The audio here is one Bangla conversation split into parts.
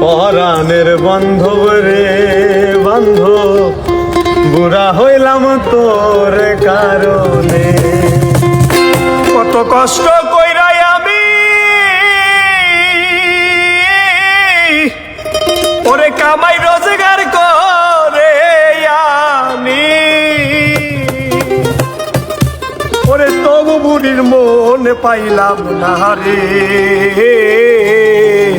পরাণের বান্ধব রে বান্ধব, বুড়া হইলাম তোর কারণে। কত কষ্ট কইরাই আমি। ওরে কামাই রোজগার করে আমি। ওরে তবু বুড়ির মন পাইলাম না রে।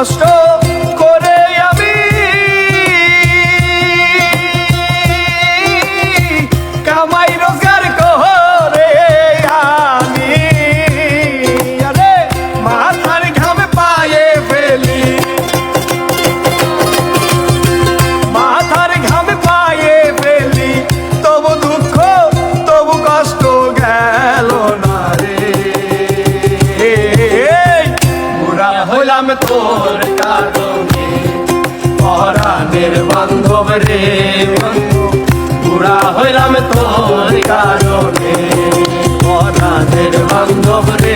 কষ্ট হইলাম তোর কারণে। পরাণের বান্ধব রে বন্ধু বুড়া হইলাম তোর কারণে। পরাণের বান্ধব রে